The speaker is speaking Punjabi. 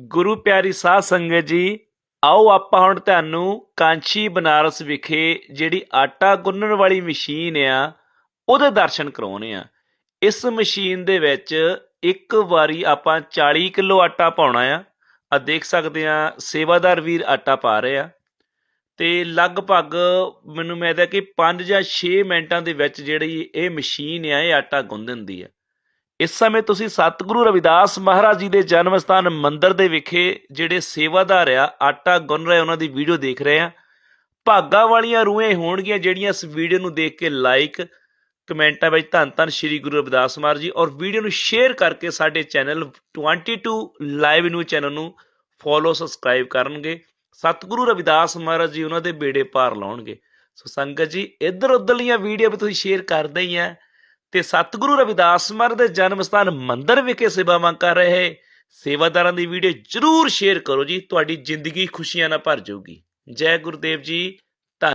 ਗੁਰੂ ਪਿਆਰੀ ਸਾਧ ਸੰਗਤ ਜੀ, ਆਓ ਆਪਾਂ ਹੁਣ ਤੁਹਾਨੂੰ ਕਾਂਚੀ ਬਨਾਰਸ ਵਿਖੇ ਜਿਹੜੀ ਆਟਾ ਗੁੰਨਣ ਵਾਲੀ ਮਸ਼ੀਨ ਆ, ਉਹਦੇ ਦਰਸ਼ਨ ਕਰਾਉਣੇ ਆ। ਇਸ ਮਸ਼ੀਨ ਦੇ ਵਿੱਚ ਇੱਕ ਵਾਰੀ ਆਪਾਂ 40 ਕਿਲੋ ਆਟਾ ਪਾਉਣਾ ਆ। ਆ ਦੇਖ ਸਕਦੇ ਆ, ਸੇਵਾਦਾਰ ਵੀਰ ਆਟਾ ਪਾ ਰਹੇ ਆ। ਤੇ ਲਗਭਗ ਮੈਨੂੰ ਮਿਲਦਾ ਕਿ 5 ਜਾਂ 6 ਮਿੰਟਾਂ ਦੇ ਵਿੱਚ ਜਿਹੜੀ ਇਹ ਮਸ਼ੀਨ ਆ, ਇਹ ਆਟਾ ਗੁੰਨ ਦਿੰਦੀ ਆ। ਇਸ ਸਮੇਂ ਤੁਸੀਂ ਸਤਿਗੁਰੂ ਰਵਿਦਾਸ ਮਹਾਰਾਜ ਜੀ ਦੇ ਜਨਮ ਸਥਾਨ ਮੰਦਿਰ ਦੇ ਵਿਖੇ ਜਿਹੜੇ ਸੇਵਾਦਾਰ ਆ, ਆਟਾ ਗੁੰਨ ਰਹੇ ਉਹਨਾਂ ਦੀ ਵੀਡੀਓ ਦੇਖ ਰਹੇ ਆ। ਭਾਗਾ ਵਾਲੀਆਂ ਰੂਹੇ ਹੋਣਗੀਆਂ ਜਿਹੜੀਆਂ ਇਸ ਵੀਡੀਓ ਨੂੰ ਦੇਖ ਕੇ ਲਾਈਕ ਕਮੈਂਟਾਂ ਵਿੱਚ ਧੰਨ ਧੰਨ ਸ਼੍ਰੀ ਗੁਰੂ ਰਵਿਦਾਸ ਮਹਾਰਾਜ ਜੀ ਔਰ ਵੀਡੀਓ ਨੂੰ ਸ਼ੇਅਰ ਕਰਕੇ ਸਾਡੇ ਚੈਨਲ 22 ਲਾਈਵ ਨਿਊ ਚੈਨਲ ਨੂੰ ਫੋਲੋ ਸਬਸਕ੍ਰਾਈਬ ਕਰਨਗੇ। ਸਤਿਗੁਰੂ ਰਵਿਦਾਸ ਮਹਾਰਾਜ ਜੀ ਉਹਨਾਂ ਦੇ ਬੇੜੇ ਪਾਰ ਲਾਉਣਗੇ। ਸੋ ਸੰਗਤ ਜੀ ਇੱਧਰ ਉੱਧਰਲੀਆਂ ਵੀਡੀਓ ਵੀ ਤੁਸੀਂ ਸ਼ੇਅਰ ਕਰਦੇ ਹੀ ਆ। ਤੇ ਸਤਿਗੁਰੂ ਰਵਿਦਾਸ ਮਹਾਰਾਜ ਦੇ ਜਨਮ ਸਥਾਨ ਮੰਦਰ ਵਿਖੇ ਸੇਵਾਵਾਂ ਕਰ ਰਹੇ ਸੇਵਾਦਾਰਾਂ ਦੀ ਵੀਡੀਓ ਜਰੂਰ ਸ਼ੇਅਰ ਕਰੋ ਜੀ, ਤੁਹਾਡੀ ਜ਼ਿੰਦਗੀ ਖੁਸ਼ੀਆਂ ਨਾਲ ਭਰ ਜਾਊਗੀ। ਜੈ ਗੁਰਦੇਵ ਜੀ